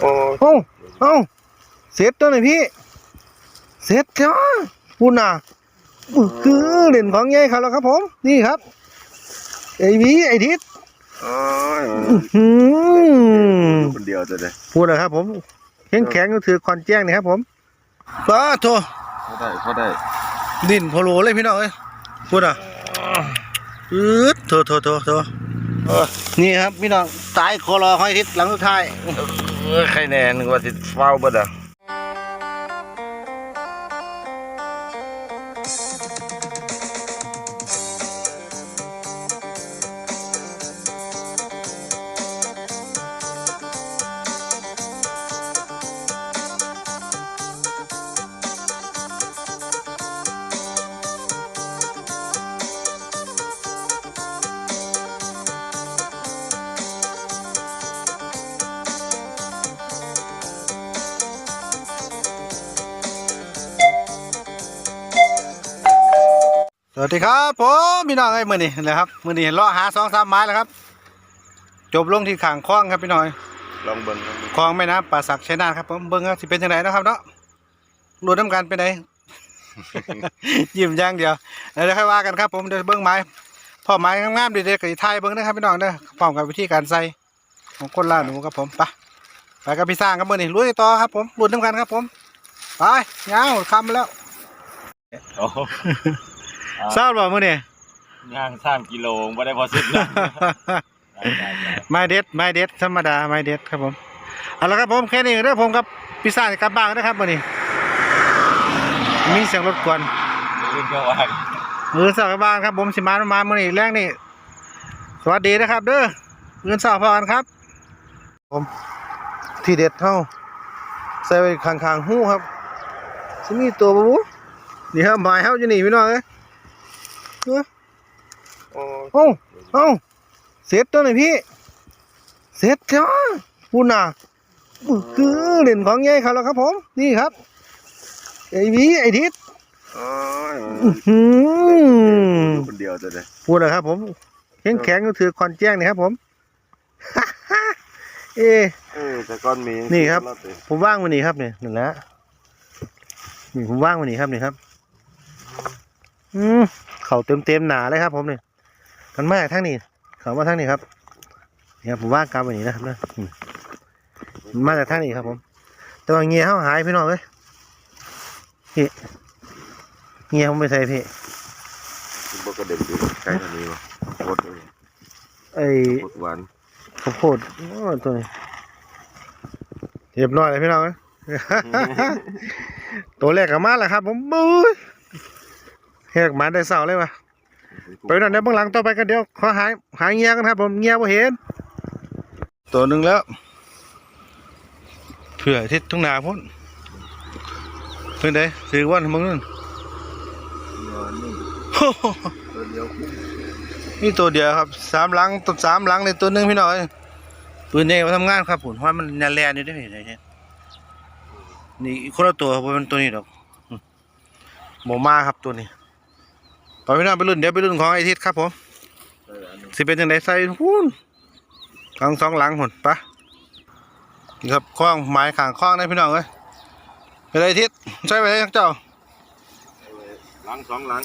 โอ้เอ้าเอ้าเสร็จตัวไหนพี่ เสร็จจ้าพูดน่ะอื้อคือเล่นของใหญ่ครับแล้วครับผม นี่ครับ ไอ้วีไอ้ทิศยหืมคนเดียวจะได้พูดนะครับผม แข็งแข็งก็ถือคอนแจ้งนี่ครับผมป้าโทเขาได้เขาได้ ดินโพโลเลยพี่น้องเอ้ยพูดอะอืดโทโทโทโทนี่ครับพี่น้องตายคอรอคอยทิศหลังสุดท้ายเอใครแน่นึกว่าสิเฝ้าบ่ดะ วัสดีครับผมพี่น้องไอ้ยมือนี่เลยครับมือนี่เลาะหาสองสามไม้แล้วครับ จบลงที่ขางคลองครับพี่น้อยลองเบิ่งลองเบิ่งคลองแม่น้ำป่าสักชัยนาทครับผมเบิ้งว่าสิเป็นยังไงนะครับเนาะรวดน้ำกันไปไหนยิ้มอย่างเดียวแล้วเดี๋ยวค่อยว่ากันครับ ผมเดี๋ยวเบิ้งไม้พ่อไม้งามๆดีๆกับไทยเบิ้งนะครับพี่น้องเด้อพร้อมกับวิธีการใส่ของคนล่าหนูครับผมไปไปกับพี่สร้างครับมือนี่ลุยต่อครับผมรวดน้ำกันครับผมไปเงาคำแล้วโอ้ ทราบบ่มือนี่ย่างสามกิโลบ่ได้พอสิบนะได้ได้ได้ไม้เด็ดไม้เด็ดธรรมดาไม้เด็ดครับผมเอาละครับผมแค่นี้เด้อผมกับพี่ซ่าจะกลับบ้านนะครับวันนี้มีเสียงรถกวนอื่นก็ว่าเงินสาวกลับบ้านครับผมสิมามาเมื่อนี้แรงนี่สวัสดีนะครับ เด้อเงินสาวพอกันครับ ผมที่เด็ดเท่าใส่ไว้ข้างๆหูครับจะมีตัวบูนี่ครับหมายเฮาอยู่นี่พี่น้องเอ้ย เอ้ยโอ้เอ้าเอ้าเสร็จตัวไหนพี่ เสร็จจ้าพูดน่ะอื้อคือเล่นของใหญ่ครับแล้วครับผม นี่ครับ ไอ้วีไอ้ทิศยอื้อหือคนเดียวจะได้พูดนะครับ ผมแข็งแข็งก็ถือคอนแจ้งนี่ครับ ผมเอะเออแต่ก้อนมีนี่ครับ ผมว่างวันนี้ครับเนี่ยนั่นแหละนี่ผมว่างวันนี้ครับนี่ครับ อืมเข่าเต็มเต็มๆหนาเลยครับ ผมเนี่ยมันมาจากทางนี้เขามาทางนี้ครับนี่ครับผมว่างกลางวันนี้นะครับนะอืมมันมาจากทางนี้ครับ ผม แต่ว่าเงียเขาหายพี่น้องเลยพี่เงียผมไปใส่พี่บ่กระเด็นอยู่ใกล้เท่านี้วะโคตรเลยไอ้โคตรหวานข้าวโพดโอ้ตัวนี้เรียบร้อยเลยพี่น้องเอ้ยตัวแรกกับมาแล้วครับ ผมบุ้ย เฮกมาได้เสาเลยวะไปหน่อยในเบื้องหลังต่อไปกันเดี๋ยวขอหายหายเงียกันครับ ผมเงียบ่เห็น ตัวหนึ่งแล้วเผื่อทิศทุ่งนาพุ่นเพื่อนใดถือวันมึงนั่นตัวเดียวคุ้มนี่ตัวเดียวครับสามหลังตัวสามหลังในตัวหนึ่งพี่น้อยปืนใหญ่มาทำงานครับผมเพราะว่ามันยันแลนอยู่ด้วยนี่นี่นี่คนละตัวผมเป็นตัวนี้ดอกอืมหมมาครับตัวนี้ ไปพี่น้องไปรุ่นเดี๋ยวไปรุ่นของไอทิศครับผมเอออันนี้สิเป็นยังไงใส่หุ้นกลางสองหลังหุ่นปะนี่ครับคล้องไม้ขางคล้องได้พี่น้องเอ้ยไปเลยทิศใช่ไปเลยเจ้าหลังสองหลัง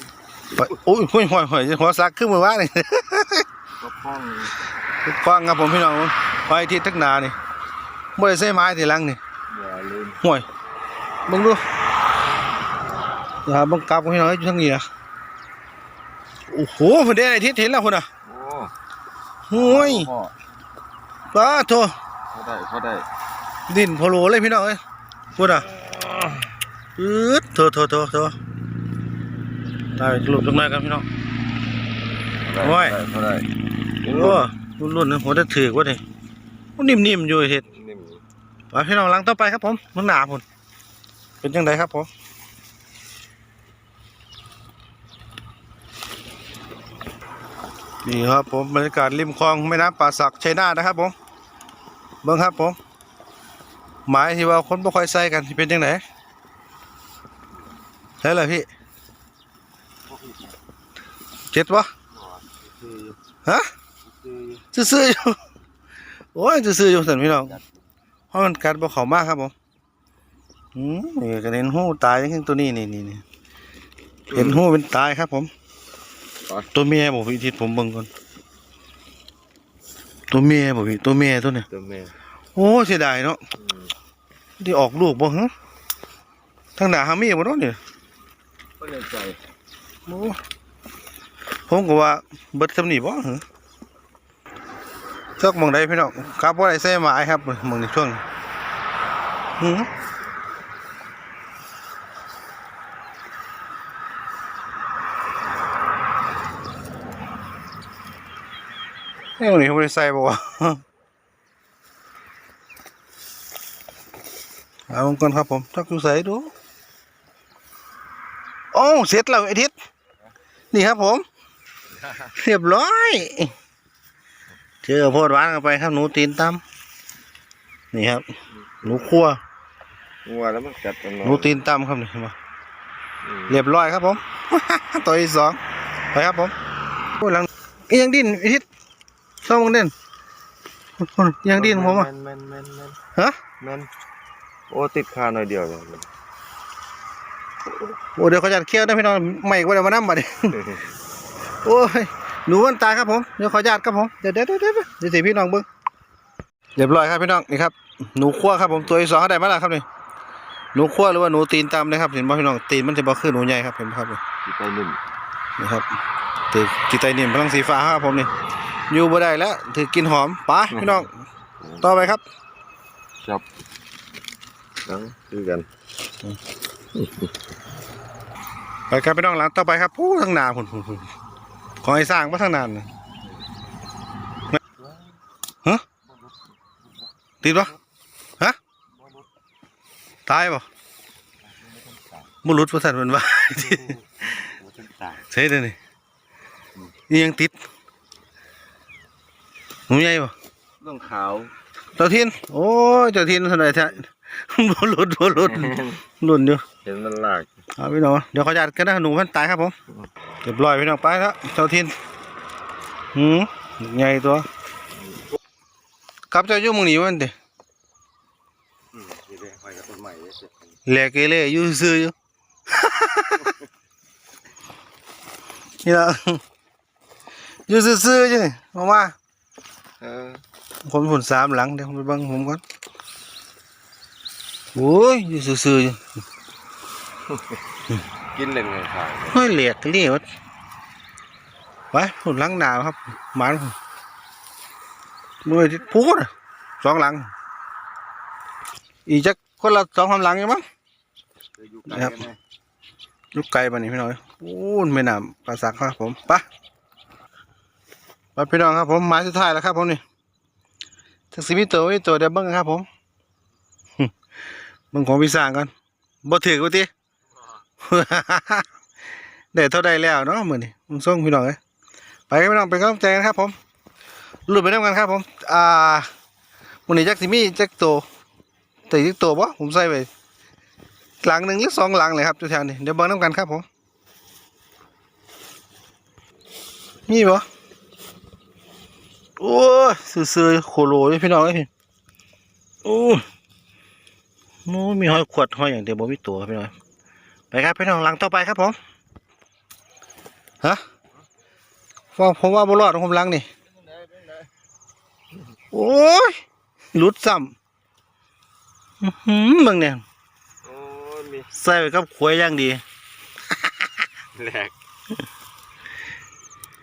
ไปอุ้ยหุ้ยห่วยห่วยหัวซักขึ้นมือว่านี่ก็พ้องคล้องครับผมพี่น้องไฟทิศทักหนานี่บ่ได้ใส่ไม้ทีหลังนี่อย่าลืมห่วยเบิ่งดูอย่าบังกับพี่น้องอยู่ทางนี้นะ โอ้โหเพิ่นได้ไอ้ทิศเห็นแล้วพุ่นน่ะโอ้ห่วยพ่อป้าโทเขาได้เขาได้ดินโพโลเลยพี่น้องเอ้ยพุ่นน่ะอืดโทโทโทโทได้รูปตรงไหนกันพี่น้องเขาโอ้ยได้เขาได้โอ้รุ่นๆนะหัวจะถือกว่านี่มันนิ่มๆอยู่ไอ้เฮ็ดนิ่มไปพี่น้องหลังต่อไปครับผมมันหนาพุ่นเป็นจังไดครับผม นี่ครับผมบรรยากาศริมคลองแม่น้ำป่าสักชัยนาทนะครับผมเบิ่งครับผมหมายที่ว่าคนบ่ค่อยใส่กันที่เป็นจังไดใช่เลยพี่เจ็ดวะฮะซื่อๆอยู่โอ้ยซื่อๆอยู่สันพี่น้องเพราะมันกัดบ่เขามากครับผมอืมนี่ก็เห็นหูตายอย่างตัวนี้นี่นี่นี่เห็นหูเป็นตายครับผม ตัวเมียบอกพี่ทิศผมเบิ่งก่อนตัวเมียบอกพี่ตัวเมียตัวเนี้ยตัวแม่โอ้เสียดายเนาะที่ออกลูกบ่ฮะทางหน้าหามีบ่เนาะเนี่ยก็เลยใจโอ้ผมก็ว่าเบิดสำนีบ่ฮะจักหมองใดพี่น้องครับบ่ได้ใส่หมายครับหมองในช่วงนี้หือเอ้ยหม้องนี้ผมบ่ได้ใส่บ่วะเอาก่อนครับผมจักอยู่ใส่ดูโอ้เสร็จแล้วไอ้ทิศนี่ครับผม เรียบร้อย เจอโพดหวานกันไปครับหนูตีนตำนี่ครับ หนูคั่วงัวแล้วมันกัดกันหนูตีนตำครับนี่เห็นปะเรียบร้อยครับผม ตัวที่สองไปครับผมโอ้ยหลังอียังดิ้นไอ้ทิศซ่ อมมึงเด่นยังดิ้นผมอะแมนแมนแมนแมนฮะแมนโอ้ติดคาหน่อยเดียวเลยโอ้เดี๋ยวเขาจะเคี่ยวได้พี่น้องไม่ก็เดี๋ยวมานั่งบัดนี้โอ้ยหนูมันตายครับผมเดี๋ยวขออนุญาตครับผมเดี๋ยวเดี๋ยวเดี๋ยวเดี๋ยวเดี๋ยวสิพี่น้องเบิ้งเรียบร้อยครับพี่น้องนี่ครับหนูคั่วครับผมตัวที่สองเขาได้มาแล้วครับนี่หนูคั่วหรือว่าหนูตีนตำนะครับ เห็นบ่พี่น้องตีนมันจะบ่คือหนูใหญ่ครับเห็นบ่ครับนี่ที่ใต้นุ่มนี่ครับตีกีไตนิ่มพลังสีฟ้าครับผมนี่ อยู่บ่ได้แล้วถือกินหอมไปพี่น้องต่อไปครับจับทั้งคือกันไปครับพี่น้องหลังต่อไปครับผู้ทางหนาพุ่นพุ่นพุ่นของไอ้สร้างมาทางนานน่ะฮะติดปะฮะตายปะมุลุดประสันมันว่าหัวจนตายใช่เลยนี่นี่ยังติด หนูใหญ่ปะต้องขาวเจ้าทินโอ้ยเจ้าทินเท่าไหร่แท้บุลุดบุลุดหลุนอยู่เห็นมันหลากเอาพี่น้องเดี๋ยวเขาจัดกันนะหนูมันตายครับผมเรียบร้อยพี่น้องไปแล้วเจ้าทินหืมใหญ่ตัวครับเจ้าอยู่หมึงหนีมันเด้อืมที่ได้ไว้กับต้นใหม่เสร็จแหลกเกเรอยู่ซื่ออยู่นี่ละอยู่ซื่อๆจ้ะออกมา เออคนผุนสามหลังเดี๋ยวผมไปเบังผมก่อนโอ้ยอยู่ซื่อๆอยู่กินเล่นไงขาวเฮ้ยแหลกเกเรวะไปผุนหลังหนาวครับหมันผมมือที่พูดอะสองหลัง อีกจักคนละสองสามหลังอยู่มั้งจะอยู่ไกลครับกันไหมลูกไก่ปานนี้พี่น้องโอ้ยไม่น่าปลาสักครับผมไป ไปพี่น้องครับผมไม้สุดท้ายแล้วครับผมนี่ทักซิมิโตวิโตเดี๋ยวเบิ้งครับผมเบิ้งของพี่สร้างกันบ่ถือกูติได้เท่าใดแล้วเนาะเหมือนี้มึงส่งพี่น้องเอ้ยไปพี่น้องเป็นกำลังใจกันครับ ผมลุ้นไปด้วยกันครับ ผม อ่ามื้อนี้จักสิมีจักโตแต่จักโตบ่ผมใส่ไว้หลังหนึ่งหรือสองหลังเลยครับแถวๆนี้เดี๋ยวเบิ่งน้ำกันครับผมมีบ่ โอ้ยซื่อๆโคโลเลยพี่น้องเอ้ยโอ้ยโน้มีหอยขวดหอยอย่างเดียวบ่มีตัวครับพี่น้องไปครับพี่น้องหลังต่อไปครับผมฮะว่าผมว่าบ่รอดของผมหลังนี่โอ้ยหลุดซ้ำอื้อหือเบิ่งเนี่ยโอ้ยมีใส่ไปกับขวยอย่างดีแหลก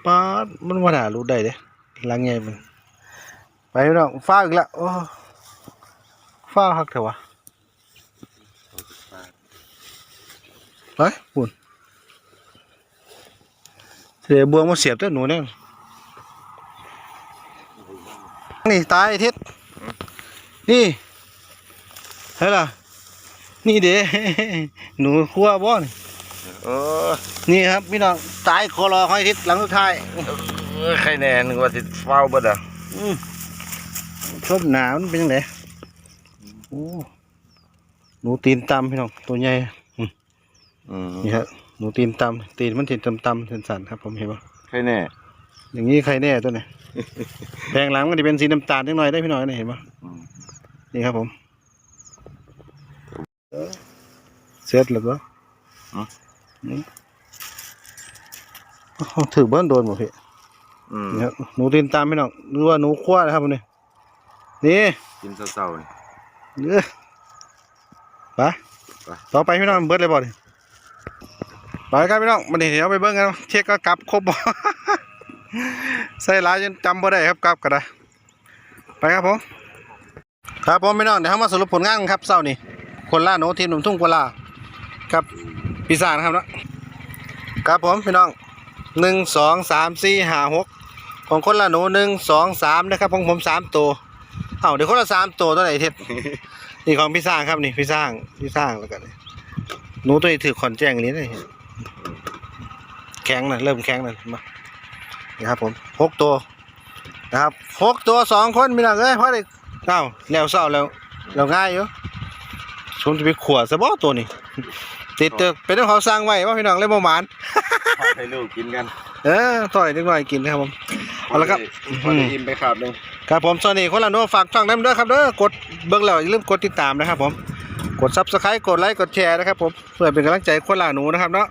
ป้าดมันมาหารู้ได้เด้ ลังไงมันไปพี่น้องฟ้าอีกแล้วโอ้ฟ้าหักเถอะวะไปปุ่นเสียบวงมาเสียบเจ้าหนูเนี่ยนี่ตายไอ้ทิศนี่เฮ้ยล่ะนี่เด้หนูคั่วบ่นี่โอ้ยนี่ครับพี่น้องตายคอรอคอยทิศหลังสุดท้ายเอ้ยใครแน่นึกว่าสิเฝ้าเบิดอะอืมชอบหนามันเป็นยังไงโอ้หนูตีนตำพี่น้องตัวใหญ่อืมอืมนี่ครับหนูตีนตำตีนมันเห็นตำตำๆสันๆครับผมเห็นปะใครแน่ อย่างนี้ใครแน่ตัวไหนแพงหลังมันจะเป็นสีน้ำตาลนิดหน่อยได้พี่น้อยนี่เห็นปะอืมนี่ครับผมเสร็จแล้วก็อืมเอาถือเบิ้ลโดนหมดพี่ อืมนี่ครับหนูตีนตามพี่น้องหรือว่าหนูขั้วนะครับผมนี่นี่กินเศร้าๆนี่ เด้อไปต่อไปพี่น้องเบิดเลยบ่ดิไปครับพี่น้องมันนี่เดี๋ยวไปเบิ้งกันเช็คก็กลับครบบ่ ใส่หลายจนจำบ่ได้ครับกลับก็ได้ไปครับผมครับผมพี่น้องเดี๋ยวเรามาสรุปผลงานกันครับเช้านี่คนล่าโนทีมหนุ่มทุ่งกวลาครับปีศาจนะครับเนาะครับผมพี่น้องหนึ่งสองสามสี่ห้าหก ของคนละหนูหนึ่งสองสามนะครับของผมสามตัวเอ้าเดี๋ยวคนละสามตัวตัวไหนเท็ดนี่ของพี่สร้างครับนี่พี่สร้างพี่สร้างแล้วกันหนูตัวนี้ถือขอนแจ้งอันนี้เลยแข็งนะเริ่มแข็งนะมานี่ครับผมหกตัวนะครับหกตัวสองคนมีหนักเอ้ยเพราะเด็กเอ้าแล้วเศร้าแล้วแล้วง่ายอยู่ชมจะไปขวดซะบ่ตัวนี้ติดเตอเป็นเรื่องเขาสร้างไว้ว่าพี่น้องเล่นประมาณทอดให้ลูกกินกัน เออต่อยนิดหน่อยกินนะครับผม เอาละครับพอได้อิ่มไปขาบหนึงครับผมสวัสดีคนละโน้ฝากช่องน้ำด้วยครับเด้อกดเบิ่งแล้วอย่าลืมกดติดตามนะครับผมกดซับสไครต์กดไลค์กดแชร์นะครับผมเพื่อเป็นกำลังใจคนละหนูนะครับเนาะ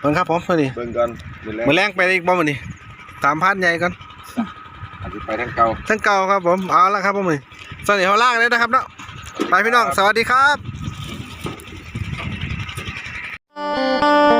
เบิ่งครับผมสวัสดีเบิ่งก่อนมื้อแรกมาแรงไปอีกบ่มื้อนี้ตามพันใหญ่กันอาจสิไปทางเก่าทั้งเก่าครับผมเอาละครับผมมื้อนี้สวัสดีเขาล่างเลยนะครับเนาะไปพี่น้องสวัสดีครับ